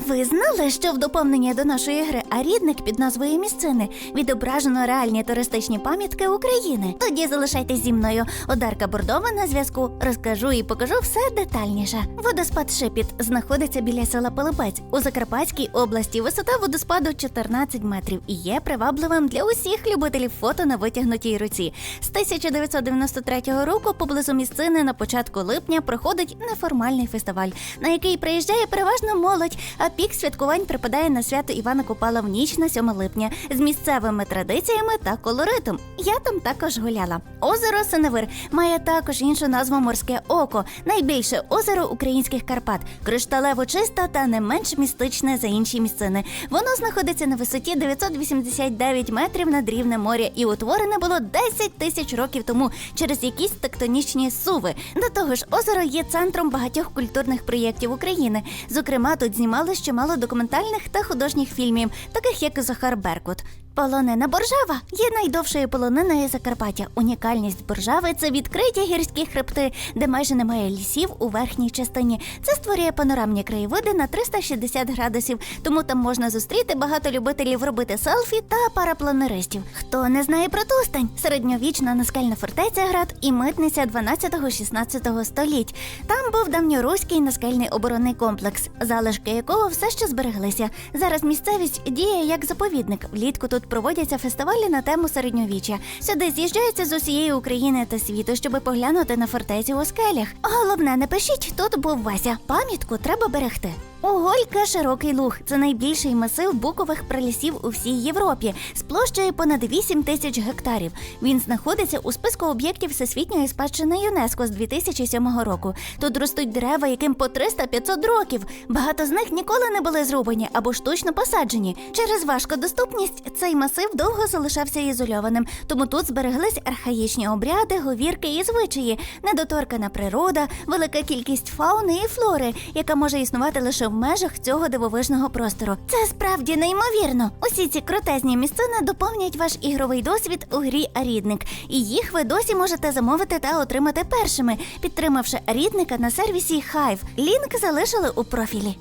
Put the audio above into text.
Ви знали, що в доповнення до нашої гри Арідник під назвою Місцини відображено реальні туристичні пам'ятки України? Тоді залишайтесь зі мною. Одарка Бордова на зв'язку. Розкажу і покажу все детальніше. Водоспад Шипіт знаходиться біля села Пилипець у Закарпатській області. Висота водоспаду 14 метрів і є привабливим для усіх любителів фото на витягнутій руці. З 1993 року поблизу місцини на початку липня проходить неформальний фестиваль, на який приїжджає переважно молодь, а пік святкувань припадає на свято Івана Купала в ніч на 7 липня з місцевими традиціями та колоритом. Я там також гуляла. Озеро Синевир має також іншу назву Морське Око, найбільше озеро українських Карпат, кришталево чисте та не менш містичне за інші місцини. Воно знаходиться на висоті 989 метрів над рівнем моря і утворене було 10 тисяч років тому через якісь тектонічні суви. До того ж, озеро є центром багатьох культурних проєктів України. Зокрема, тут знімали чимало документальних та художніх фільмів, таких як Захар Беркут. Полонина Боржава є найдовшою полониною Закарпаття. Унікальність Боржави це відкриті гірські хребти, де майже немає лісів у верхній частині. Це створює панорамні краєвиди на 360 градусів, тому там можна зустріти багато любителів робити селфі та парапланеристів. Хто не знає про Тустань? Середньовічна наскальна фортеця град і митниця 12-16 століть. Там був давньоруський наскальний оборонний комплекс, залишки якого все ще збереглися. Зараз місцевість діє як заповідник. Влітку тут проводяться фестивалі на тему середньовіччя. Сюди з'їжджаються з усієї України та світу, щоб поглянути на фортеці у скелях. Головне, не пишіть, тут був Вася. Пам'ятку треба берегти. Уголька широкий луг це найбільший масив букових пралісів у всій Європі з площею понад 8 тисяч гектарів. Він знаходиться у списку об'єктів всесвітньої спадщини ЮНЕСКО з 2007 року. Тут ростуть дерева, яким по 300-500 років. Багато з них ніколи не були зрубані або штучно посаджені. Через важкодоступність цей масив довго залишався ізольованим, тому тут збереглись архаїчні обряди, говірки і звичаї, недоторкана природа, велика кількість фауни і флори, яка може існувати лише в межах цього дивовижного простору. Це справді неймовірно. Усі ці крутезні місцини доповнять ваш ігровий досвід у грі Арідник, і їх ви досі можете замовити та отримати першими, підтримавши Арідника на сервісі Hive. Лінк залишили у профілі.